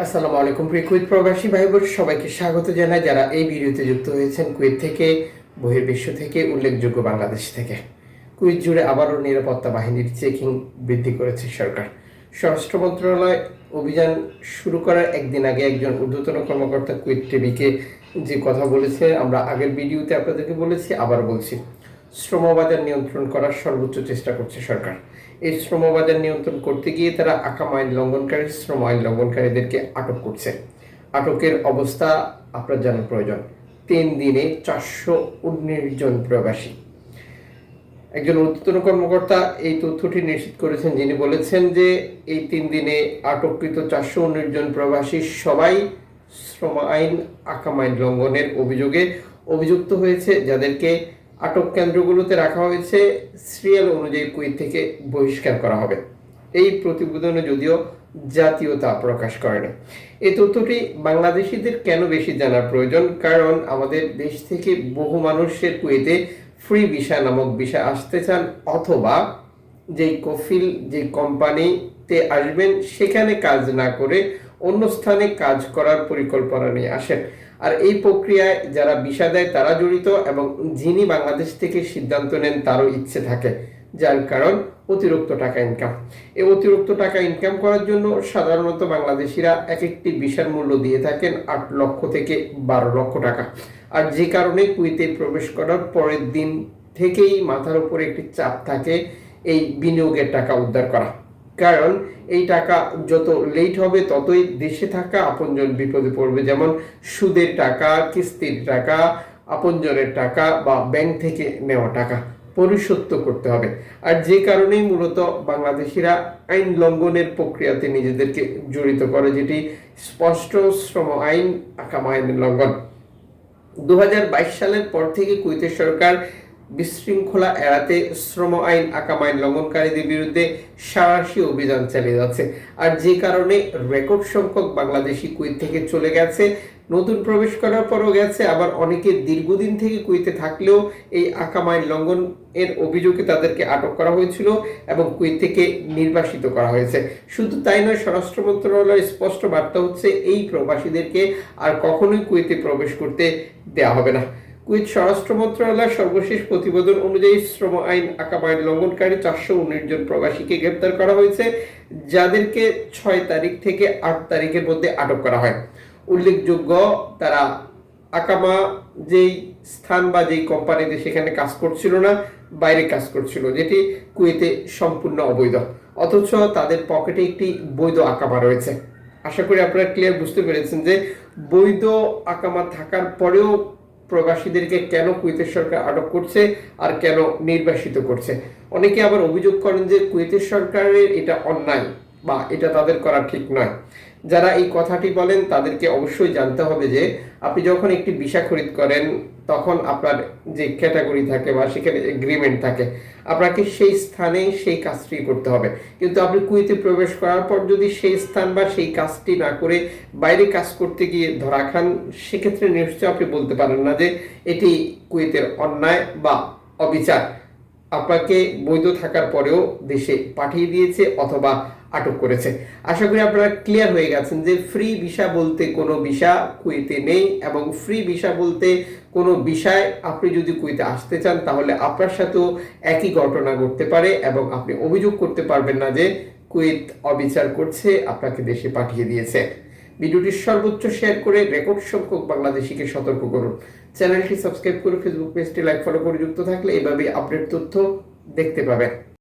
আসসালামু আলাইকুম, প্রিয় কুইত প্রবাসী ভাই বোন সবাইকে স্বাগত জানাই যারা এই ভিডিওতে যুক্ত হয়েছেন কুইত থেকে, বহির্বিশ্ব থেকে, উল্লেখযোগ্য বাংলাদেশ থেকে। কুইত জুড়ে আবারও নিরাপত্তা বাহিনীর চেকিং বৃদ্ধি করেছে সরকার। স্বরাষ্ট্র মন্ত্রণালয় অভিযান শুরু করার একদিন আগে একজন ঊর্ধ্বতন কর্মকর্তা কুইত টিভিকে যে কথা বলেছে, আমরা আগের ভিডিওতে আপনাদেরকে বলেছি আবার বলছি। শ্রমবাজার নিয়ন্ত্রণ করার সর্বোচ্চ চেষ্টা করছে সরকার। এই শ্রমবাজার নিয়ন্ত্রণ করতে গিয়ে তারা আকাম আইন লঙ্ঘনকারী, শ্রম আইন লঙ্ঘনকারীদেরকে আটক করছে। আটকের অবস্থা আপনার জানার প্রয়োজন। তিন দিনে চারশো উনিশ জন প্রবাসী। একজন ঊর্ধ্বতন কর্মকর্তা এই তথ্যটি নিশ্চিত করেছেন। যিনি বলেছেন যে এই তিন দিনে আটককৃত চারশো উনিশ জন প্রবাসী সবাই শ্রম আইন, আকাম আইন লঙ্ঘনের অভিযোগে অভিযুক্ত হয়েছে। যাদেরকে আটক কেন্দ্রগুলোতে রাখা হয়েছে সিরিয়াল অনুযায়ী কুইত থেকে বহিষ্কার করা হবে। এই প্রতিবেদনে যদিও জাতীয়তা প্রকাশ করেনি এই তথ্যটি বাংলাদেশিদের কেন বেশি জানার প্রয়োজন? কারণ আমাদের দেশ থেকে বহু মানুষের কুয়েতে ফ্রি ভিসা নামক ভিসা আসতে চান অথবা যেই কফিল যে কোম্পানিতে আসবেন, সেখানে কাজ না করে অন্য স্থানে কাজ করার পরিকল্পনা নিয়ে আসেন। আর এই প্রক্রিয়ায় যারা বিষা দেয়, তারা জড়িত এবং যিনি বাংলাদেশ থেকে সিদ্ধান্ত নেন, তারও ইচ্ছে থাকে, যার কারণ অতিরিক্ত টাকা ইনকাম এই অতিরিক্ত টাকা ইনকাম করার জন্য সাধারণত বাংলাদেশিরা এক একটি ভিসার মূল্য দিয়ে থাকেন আট লক্ষ থেকে বারো লক্ষ টাকা। আর যে কারণে কুইতে প্রবেশ করার পরের দিন থেকেই মাথার উপরে একটি চাপ থাকে, এই বিনিয়োগের টাকা উদ্ধার করা। কারণ এই টাকা যত লেট হবে, ততই দেশে থাকা আপনজন বিপদে পড়বে। যেমন সুদের টাকা, কিস্তির টাকা, আপনজনের টাকা বা ব্যাংক থেকে নেওয়া টাকা পরিশোধ করতে হবে। আর যে কারণেই মূলত বাংলাদেশিরা আইন লঙ্ঘনের প্রক্রিয়াতে নিজেদেরকে জড়িত করে, যেটি স্পষ্ট শ্রম আইন, আকাম আইনের লঙ্ঘন। দু হাজার বাইশ সালের পর থেকে কুয়েতের সরকার বিশৃঙ্খলা এড়াতে শ্রম আইন, আকাম আইন লঙ্ঘনকারীদের বিরুদ্ধে সাহসী অভিযান চালিয়ে যাচ্ছে। আর যে কারণে রেকর্ড সংখ্যক বাংলাদেশি কুয়েত থেকে চলে গেছে, নতুন প্রবেশ করার পরও গেছে, আবার অনেকে দীর্ঘদিন থেকে কুয়েতে থাকলেও এই আকাম আইন লঙ্ঘন এর অভিযোগে তাদেরকে আটক করা হয়েছিল এবং কুয়েত থেকে নির্বাসিত করা হয়েছে। শুধু তাই নয়, স্বরাষ্ট্র মন্ত্রণালয়ের স্পষ্ট বার্তা হচ্ছে, এই প্রবাসীদেরকে আর কখনোই কুয়েতে প্রবেশ করতে দেওয়া হবে না। কুয়েত স্বরাষ্ট্র মন্ত্রণালয়ের সর্বশেষ প্রতিবেদন অনুযায়ী শ্রম আইন আকাম আইন লঙ্ঘনকারী চারশো উনিশ জন প্রবাসীকে গ্রেপ্তার করা হয়েছে, যাদেরকে ছয় তারিখ থেকে আট তারিখের মধ্যে আটক করা হয়। উল্লেখযোগ্য, তারা আকামা যেই স্থান বা যেই কোম্পানিতে সেখানে কাজ করছিল না, বাইরে কাজ করছিল, যেটি কুয়েতে সম্পূর্ণ অবৈধ। অথচ তাদের পকেটে একটি বৈধ আকামা রয়েছে। আশা করি আপনারা ক্লিয়ার বুঝতে পেরেছেন যে বৈধ আকামা থাকার পরেও প্রবাসীদেরকে কেন কুয়েতের সরকার আটক করছে আর কেন নির্বাসিত করছে? অনেকে আবার অভিযোগ করেন যে কুয়েতের সরকারের এটা অন্যায় বা এটা তাদের করা ঠিক নয়। যারা এই কথাটি বলেন, তাদেরকে অবশ্যই জানতে হবে যে আপনি যখন একটি ভিসা খরিদ করেন, তখন আপনার যে ক্যাটাগরি থাকে বা সেখানে এগ্রিমেন্ট থাকে, আপনাকে সেই স্থানে সেই কাজটি করতে হবে। কিন্তু আপনি কুয়েতে প্রবেশ করার পর যদি সেই স্থান বা সেই কাজটি না করে বাইরে কাজ করতে গিয়ে ধরা খান, সেক্ষেত্রে নিশ্চয় আপনি বলতে পারেন না যে এটি কুয়েতের অন্যায় বা অবিচার। আপনাকে বৈধ থাকার পরেও দেশে পাঠিয়ে দিয়েছে অথবা আটক করেছে। আশা করি আপনারা ক্লিয়ার হয়ে গেছেন যে ফ্রি ভিসা বলতে কোনো ভিসা কুয়েতে নেই এবং ফ্রি ভিসা বলতে কোনো বিষয় আপনি যদি কুয়েতে আসতে চান তাহলে আপনার সাথেও একই ঘটনা ঘটতে পারে এবং আপনি অভিযোগ করতে পারবেন না যে কুয়েত অবিচার করছে, আপনাকে দেশে পাঠিয়ে দিয়েছে। ভিডিওটি সর্বোচ্চ শেয়ার করে রেকর্ড সংখ্যক বাংলাদেশিকে সতর্ক করুন। চ্যানেলটি সাবস্ক্রাইব করে ফেসবুক পেজটি লাইক ফলো করে যুক্ত থাকলে এভাবে আপডেট তথ্য দেখতে পাবেন।